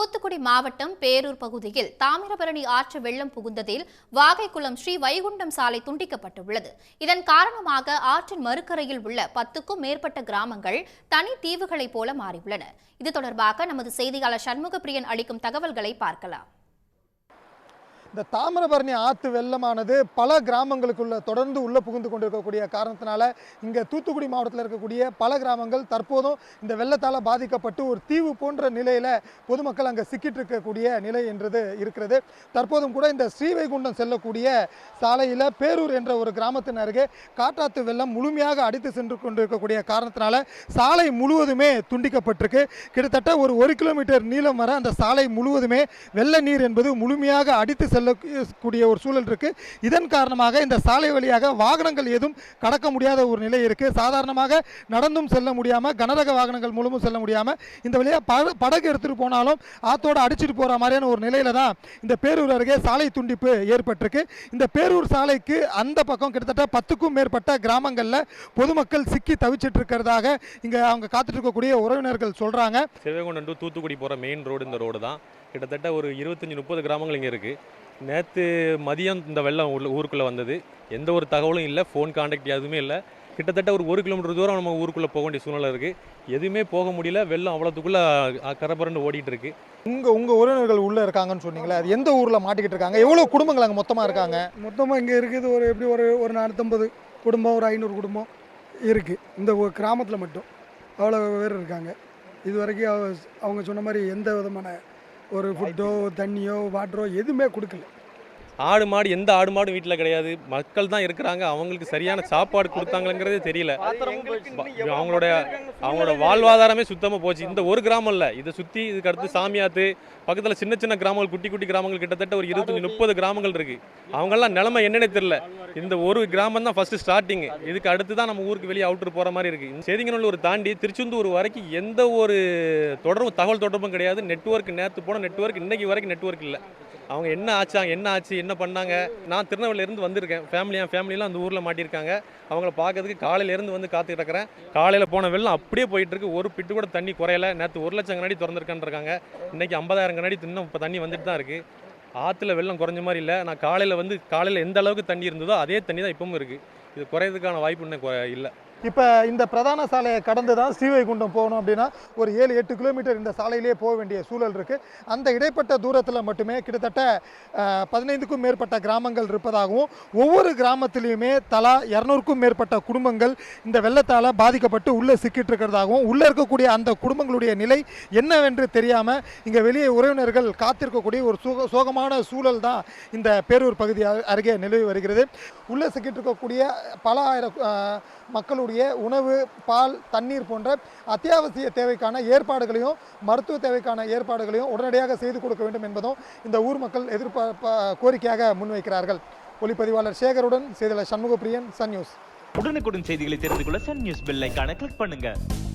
தூத்துக்குடி மாவட்டம் பேரூர் பகுதியில் தாமிரபரணி ஆற்று வெள்ளம் புகுந்ததில் வாகைக்குளம் ஸ்ரீ வைகுண்டம் சாலை துண்டிக்கப்பட்டுள்ளது. இதன் காரணமாக ஆற்றின் மறுக்கரையில் உள்ள பத்துக்கும் மேற்பட்ட கிராமங்கள் தனி தீவுகளைப் போல மாறியுள்ளன. இது தொடர்பாக நமது செய்தியாளர் சண்முகப்பிரியன் அளிக்கும் தகவல்களை பார்க்கலாம். இந்த தாமிரபரணி ஆற்று வெள்ளமானது பல கிராமங்களுக்குள்ள தொடர்ந்து உள்ளே புகுந்து கொண்டிருக்கக்கூடிய காரணத்தினால இங்கே தூத்துக்குடி மாவட்டத்தில் இருக்கக்கூடிய பல கிராமங்கள் தற்போதும் இந்த வெள்ளத்தால் பாதிக்கப்பட்டு ஒரு தீவு போன்ற நிலையில் பொதுமக்கள் அங்கே சிக்கிட்டு இருக்கக்கூடிய நிலை என்றது இருக்கிறது. தற்போதும் கூட இந்த ஸ்ரீவைகுண்டம் செல்லக்கூடிய சாலையில் பேரூர் என்ற ஒரு கிராமத்தின் அருகே காட்டாத்து வெள்ளம் முழுமையாக அடித்து சென்று கொண்டிருக்கக்கூடிய காரணத்தினால சாலை முழுவதுமே துண்டிக்கப்பட்டிருக்கு. கிட்டத்தட்ட ஒரு ஒரு கிலோமீட்டர் நீளம் வர அந்த சாலை முழுவதுமே வெள்ள நீர் என்பது முழுமையாக அடித்து செல்லக்கூடிய ஒரு சூழல் இருக்குது இதன் காரணமாக இந்த சாலை வழியாக வாகனங்கள் எதுவும் கடக்க முடியாத ஒரு நிலை இருக்குது சாதாரணமாக நடந்தும் செல்ல முடியாமல் கனரக வாகனங்கள் மூலமும் செல்ல முடியாமல் இந்த வழியாக பட- படகு எடுத்துகிட்டு போனாலும் ஆத்தோடு அடிச்சிட்டு போகிற மாதிரியான ஒரு நிலையில தான் இந்த பேரூர் அருகே சாலை துண்டிப்பு ஏற்பட்டிருக்கு. இந்த பேரூர் சாலைக்கு அந்த பக்கம் கிட்டத்தட்ட பத்துக்கும் மேற்பட்ட கிராமங்களில் பொதுமக்கள் சிக்கி தவிச்சிட்டு இருக்கிறதாக இங்கே அவங்க காத்துட்டு இருக்கக்கூடிய உறவினர்கள் சொல்கிறாங்க சிவகொண்டம் டு தூத்துக்குடி போகிற மெயின் ரோடு இந்த ரோடு தான். கிட்டத்தட்ட ஒரு இருபத்தஞ்சி முப்பது கிராமங்கள் இங்கே இருக்குது நேற்று மதியம் இந்த வெள்ளம் உள்ள ஊருக்குள்ளே வந்தது. எந்த ஒரு தகவலும் இல்லை ஃபோன் காண்டாக்ட் எதுவுமே இல்லை. கிட்டத்தட்ட ஒரு ஒரு கிலோமீட்டர் தூரம் நம்ம ஊருக்குள்ளே போக வேண்டிய சூழ்நிலை இருக்குது எதுவுமே போக முடியல வெள்ளம் அவ்வளோத்துக்குள்ளே கரபரண்டு ஓடிட்டு இருக்கு. உங்க உங்க உறவினர்கள் உள்ள இருக்காங்கன்னு சொன்னீங்களே அது எந்த ஊர்ல மாட்டிக்கிட்டு இருக்காங்க? எவ்வளவு குடும்பங்கள் அங்க மொத்தமா இருக்காங்க? மொத்தமாக இங்கே இருக்குது ஒரு எப்படி ஒரு ஒரு நானூற்றம்பது குடும்பம் ஒரு ஐநூறு குடும்பம் இருக்குது இந்த கிராமத்தில் மட்டும். அவ்வளோ பேர் இருக்காங்க. இது வரைக்கும் அவ- அவங்க சொன்ன மாதிரி எந்த விதமான ஒரு ஃபுட்டோ தண்ணியோ வாட்டரோ எதுவுமே கொடுக்கல. ஆடு மாடு எந்த ஆடு மாடும் வீட்டில் கிடையாது. மக்கள் தான் இருக்கிறாங்க. அவங்களுக்கு சரியான சாப்பாடு கொடுத்தாங்களங்கிறதே தெரியல. அவங்களோட அவங்களோட வாழ்வாதாரமே சுத்தமாக போச்சு. இந்த ஒரு கிராமம் இல்லை. இதை சுற்றி இதுக்கு அடுத்து சாமியாத்து பக்கத்தில் சின்ன சின்ன கிராமங்கள் குட்டி குட்டி கிராமங்கள் கிட்டத்தட்ட ஒரு இருபத்தஞ்சி முப்பது கிராமங்கள் இருக்கு. அவங்கெல்லாம் நிலைமை என்னன்னே தெரியல. இந்த ஒரு கிராமம் தான் ஃபர்ஸ்ட் ஸ்டார்டிங் இதுக்கு அடுத்து தான் நம்ம ஊருக்கு வெளியே அவுட்டர் போகிற மாதிரி இருக்கு. இந்த ஒரு தாண்டி திருச்செந்தூர் வரைக்கும் எந்த ஒரு தொடர்பும் தகவல் தொடர்பும் கிடையாது. நெட்வொர்க் நேற்று போன நெட்வொர்க் இன்னைக்கு வரைக்கும் நெட்வொர்க் இல்லை. அவங்க என்ன ஆச்சாங்க என்ன ஆச்சு என்ன பண்ணாங்க? நான் திருநெல்வேலியிலேருந்து வந்திருக்கேன். ஃபேமிலியாக ஃபேமிலியெலாம் அந்த ஊரில் மாட்டியிருக்காங்க. அவங்கள பார்க்கறதுக்கு காலையிலேருந்து வந்து காத்துக்கிட்டு இருக்கிறேன். காலையில் போன வெள்ளம் அப்படியே போயிட்டு இருக்கு. ஒரு பிட்டு கூட தண்ணி குறையலை. நேற்று ஒரு லட்சம் கண்ணாடி திறந்துருக்கான்ருக்காங்க இன்னைக்கு ஐம்பதாயிரம் கண்ணாடி இன்னும் இப்போ தண்ணி வந்துட்டு தான் இருக்குது ஆற்றுல வெள்ளம் குறைஞ்ச மாதிரி இல்லை. நான் காலையில் வந்து காலையில் எந்த அளவுக்கு தண்ணி இருந்ததோ அதே தண்ணி தான் இப்பவும் இருக்குது இது குறையிறதுக்கான வாய்ப்பு இன்னும் இல்லை. இப்போ இந்த பிரதான சாலையை கடந்து தான் ஸ்ரீவைகுண்டம் போகணும் அப்படின்னா ஒரு ஏழு எட்டு கிலோமீட்டர் இந்த சாலையிலே போக வேண்டிய சூழல் இருக்குது அந்த இடைப்பட்ட தூரத்தில் மட்டுமே கிட்டத்தட்ட பதினைந்துக்கும் மேற்பட்ட கிராமங்கள் இருப்பதாகவும் ஒவ்வொரு கிராமத்திலையுமே தலா இரநூறுக்கும் மேற்பட்ட குடும்பங்கள் இந்த வெள்ளத்தால் பாதிக்கப்பட்டு உள்ளே சிக்கிட்டு இருக்கிறதாகவும் உள்ளே இருக்கக்கூடிய அந்த குடும்பங்களுடைய நிலை என்னவென்று தெரியாமல் இங்கே வெளியே உறவினர்கள் காத்திருக்கக்கூடிய ஒரு சோக சோகமான சூழல் தான் இந்த பேரூர் பகுதி அருகே நிலவி வருகிறது. உள்ளே சிக்கிட்டு இருக்கக்கூடிய பல ஆயிரம் மக்களுடைய மக்களுடைய உணவு பால் தண்ணீர் போன்ற அத்தியாவசிய தேவைக்கான ஏற்பாடுகளையும் மருத்துவ தேவைக்கான ஏற்பாடுகளையும் உடனடியாக செய்து கொடுக்க வேண்டும் என்பதும் இந்த ஊர் மக்கள் எதிர்பார்ப்ப கோரிக்கையாக முன்வைக்கிறார்கள். ஒளிப்பதிவாளர் சேகருடன் செய்தியாளர் சண்முகப்பிரியன் சன் நியூஸ். உடனுக்குடன் செய்திகளை தெரிந்து கொள்ள சன் நியூஸ் பெல் கிளிக் பண்ணுங்கள்